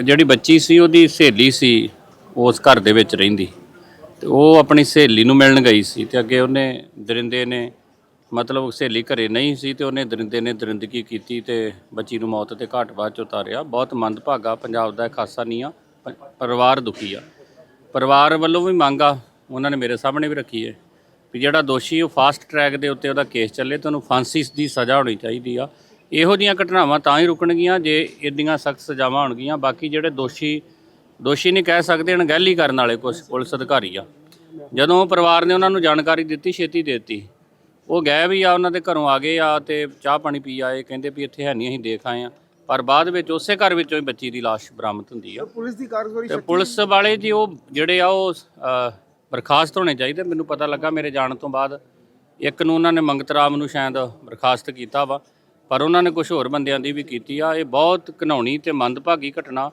ਜਿਹੜੀ ਬੱਚੀ ਸੀ, ਉਹਦੀ ਸਹੇਲੀ ਸੀ ਉਸ ਘਰ ਦੇ ਵਿੱਚ ਰਹਿੰਦੀ। ਤੇ ਉਹ ਆਪਣੀ ਸਹੇਲੀ ਨੂੰ ਮਿਲਣ ਗਈ ਸੀ ਤੇ ਅੱਗੇ ਉਹਨੇ ਦਰਿੰਦੇ ਨੇ, ਮਤਲਬ ਸਹੇਲੀ ਘਰੇ ਨਹੀਂ ਸੀ ਤੇ ਉਹਨੇ ਦਰਿੰਦੇ ਨੇ ਦਰਿੰਦਗੀ ਕੀਤੀ ਤੇ ਬੱਚੀ ਨੂੰ ਮੌਤ ਤੇ ਘਾਟ ਬਾਅਦ ਚ ਉਤਾਰਿਆ। ਬਹੁਤ ਮੰਦਭਾਗਾ, ਪੰਜਾਬ ਦਾ ਖਾਸਾ ਨਹੀਂ ਆ ਪਰਿਵਾਰ ਦੁਖੀ ਆ। ਪਰਿਵਾਰ ਵੱਲੋਂ ਵੀ ਮੰਗ ਆ, ਉਹਨਾਂ ਨੇ ਮੇਰੇ ਸਾਹਮਣੇ ਵੀ ਰੱਖੀ ਹੈ ਵੀ ਜਿਹੜਾ ਦੋਸ਼ੀ ਉਹ ਫਾਸਟ ਟਰੈਕ ਦੇ ਉੱਤੇ ਉਹਦਾ ਕੇਸ ਚੱਲੇ ਤੇ ਉਹਨੂੰ ਫਾਂਸੀ ਦੀ ਸਜ਼ਾ ਹੋਣੀ ਚਾਹੀਦੀ ਆ। ਇਹੋ ਜੀਆਂ ਘਟਨਾਵਾਂ ਤਾਂ ਹੀ ਰੁਕਣਗੀਆਂ ਜੇ ਇੰਨੀਆਂ ਸਖਤ ਸਜ਼ਾਵਾਂ ਹੋਣਗੀਆਂ। ਬਾਕੀ ਜਿਹੜੇ ਦੋਸ਼ੀ ਦੋਸ਼ੀ ਨਹੀਂ ਕਹਿ ਸਕਦੇ ਅਣਗਹਿਲੀ ਕਰਨ ਵਾਲੇ ਕੁਝ ਪੁਲਿਸ ਅਧਿਕਾਰੀ ਆ। ਜਦੋਂ ਪਰਿਵਾਰ ਨੇ ਉਹਨਾਂ ਨੂੰ ਜਾਣਕਾਰੀ ਦਿੱਤੀ ਛੇਤੀ ਦੇ ਦਿੱਤੀ। ਉਹ ਗਏ ਵੀ ਆ ਉਹਨਾਂ ਦੇ ਘਰੋਂ ਆ ਗਏ ਆ ਤੇ ਚਾਹ ਪਾਣੀ ਪੀ ਆਏ ਕਹਿੰਦੇ ਵੀ ਇੱਥੇ ਹੈ ਨਹੀਂ ਅਸੀਂ ਦੇਖ ਆਏ ਆ। ਪਰ ਬਾਅਦ ਵਿੱਚ ਉਸੇ ਘਰ ਵਿੱਚੋਂ ਹੀ ਬੱਚੀ ਦੀ ਲਾਸ਼ ਬਰਾਮਦ ਹੁੰਦੀ ਆ। ਪੁਲਿਸ ਦੀ ਕਾਰਗੁਜ਼ਾਰੀ ਤੇ ਪੁਲਿਸ ਵਾਲੇ ਜੀ ਉਹ ਜਿਹੜੇ ਆ ਉਹ ਬਰਖਾਸਤ ਹੋਣੇ ਚਾਹੀਦੇ। ਮੈਨੂੰ ਪਤਾ ਲੱਗਾ ਮੇਰੇ ਜਾਣ ਤੋਂ ਬਾਅਦ ਇੱਕ ਨੂੰ ਉਹਨਾਂ ਨੇ ਮੰਗਤ ਰਾਮ ਨੂੰ ਸ਼ਾਇਦ ਬਰਖਾਸਤ ਕੀਤਾ ਵਾ। ਪਰ ਉਹਨਾਂ ਨੇ ਕੁਝ ਹੋਰ ਬੰਦਿਆਂ ਦੀ ਵੀ ਕੀਤੀ ਆ। ਇਹ ਬਹੁਤ ਘਿਨਾਉਣੀ ਤੇ ਮੰਦਭਾਗੀ ਘਟਨਾ